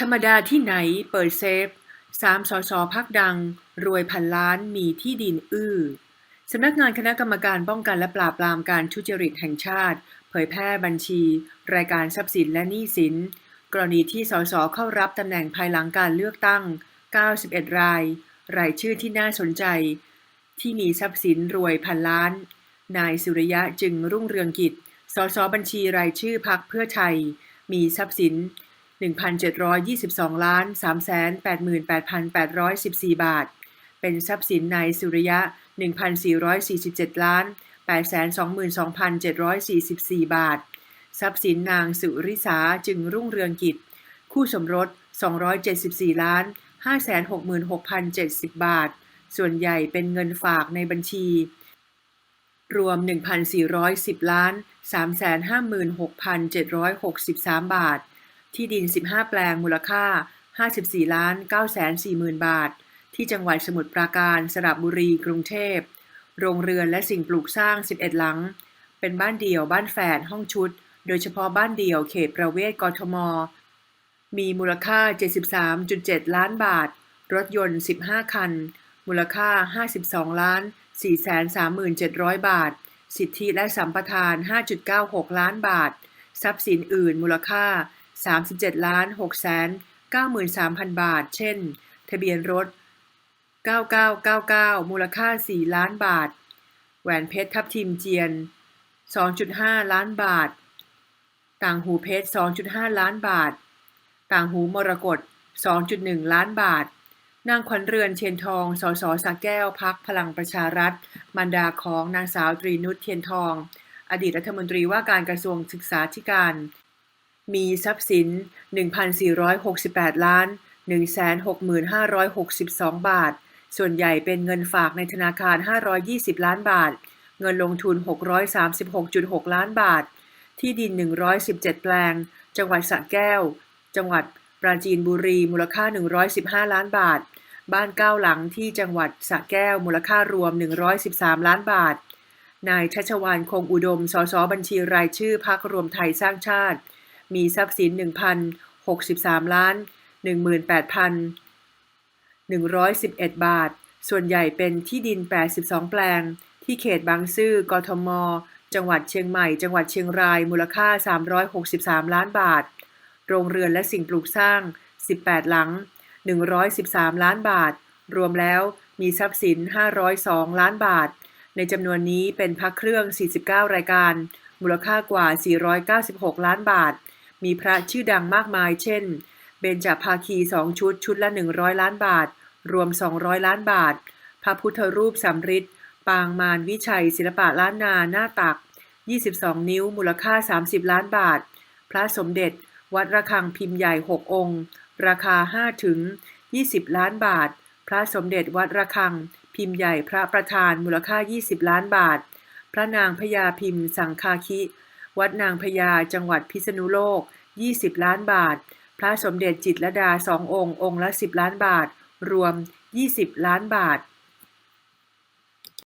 ธรรมดาที่ไหนเปิดเซฟสามสสพักดัง รวยพันล้านมีที่ดินอื้อสำนักงานคณะกรรมการป้องกันและปราบปรามการทุจริตแห่งชาติ เผยแพร่บัญชี รายการทรัพย์สินและหนี้สิน กรณีที่สสเข้ารับตำแหน่งภายหลังการเลือกตั้ง 91 ราย รายชื่อที่น่าสนใจ ที่มีทรัพย์สินรวยพันล้าน นายสุริยะจึงรุ่งเรืองกิจ สสบัญชีรายชื่อพักเพื่อไทย มีทรัพย์สิน 1,722ล้าน388,814 บาท เป็นทรัพย์สินในสุริยะ 1,447 ล้าน822,744 บาท ทรัพย์สินนางสุริสาจึงรุ่งเรืองกิจ คู่สมรส 274 ล้าน 566,070 บาท ส่วนใหญ่เป็นเงินฝากในบัญชี รวม 1,410 ล้าน 356,763 บาท ที่ดิน 15 แปลงมูลค่า 54ล้าน940,000 บาท ที่จังหวัดสมุทรปราการสระบุรี กรุงเทพ โรงเรือนและสิ่งปลูกสร้าง 11 หลัง เป็นบ้านเดี่ยวบ้านแฝดห้องชุด โดยเฉพาะบ้านเดี่ยวเขตประเวศกทม มีมูลค่า 73.7 ล้านบาท รถยนต์ 15 คัน มูลค่า 52 ล้าน 437,000 บาท สิทธิและสัมปทาน 5.96 ล้านบาท ทรัพย์สินอื่นมูลค่า 37ล้าน6แสน93,000 บาท เช่น ทะเบียนรถ 9999 มูลค่า 4 ล้านบาท แหวนเพชรทับทิมเจียน 2.5 ล้านบาท ต่างหูเพชร 2.5 ล้านบาท ต่างหูมรกต 2.1 ล้านบาท นางขวัญเรือนเทียนทอง สสสักแก้วพักพลังประชารัฐ มารดาของนางสาวตรีนุชเทียนทอง อดีตรัฐมนตรีว่าการกระทรวงศึกษาธิการ มีทรัพย์สิน 1,468 ล้าน 165,62 บาท ส่วนใหญ่เป็นเงินฝากในธนาคาร 520 ล้านบาท เงินลงทุน 636.6 ล้านบาท ที่ดิน 117 แปลง จังหวัดสระแก้ว จังหวัดปราจีนบุรี มูลค่า 115 ล้านบาท บ้านเก้าหลังที่จังหวัดสระแก้ว มูลค่ารวม 113 ล้านบาท นายชัชวานคงอุดม สสบัญชีรายชื่อพักรวมไทยสร้างชาติ มีทรัพย์สิน 1,063 ล้าน 18,111 บาท ส่วนใหญ่เป็นที่ดิน 82 แปลง ที่เขตบางซื่อกทม จังหวัดเชียงใหม่ จังหวัดเชียงราย มูลค่า 363 ล้านบาท โรงเรือนและสิ่งปลูกสร้าง 18 หลัง 113 ล้านบาท รวมแล้วมีทรัพย์สิน 502 ล้านบาท ในจำนวนนี้เป็นพักเครื่อง 49 รายการ มูลค่ากว่า 496 ล้านบาท มีพระชื่อดังมากมาย เช่น เบญจภาคี2ชุด ชุดละ 100 ล้านบาท รวม 200 ล้านบาท พระพุทธรูปสำริดปางมารวิชัย ศิลปะล้านนาหน้าตัก 22 นิ้ว มูลค่า 30 ล้านบาท พระสมเด็จ วัดระฆังพิมพ์ใหญ่ 6 องค์ ราคา 5 ถึง 20 ล้านบาท พระสมเด็จวัดระฆัง พิมพ์ใหญ่พระประธานมูลค่า 20 ล้านบาท พระนางพญาพิมพ์สังคาคิ วัดนางพญาจังหวัดพิษณุโลก 20 ล้านบาท พระสมเด็จจิตรลดาสององค์ องค์ละ 10 ล้านบาท รวม 20 ล้านบาท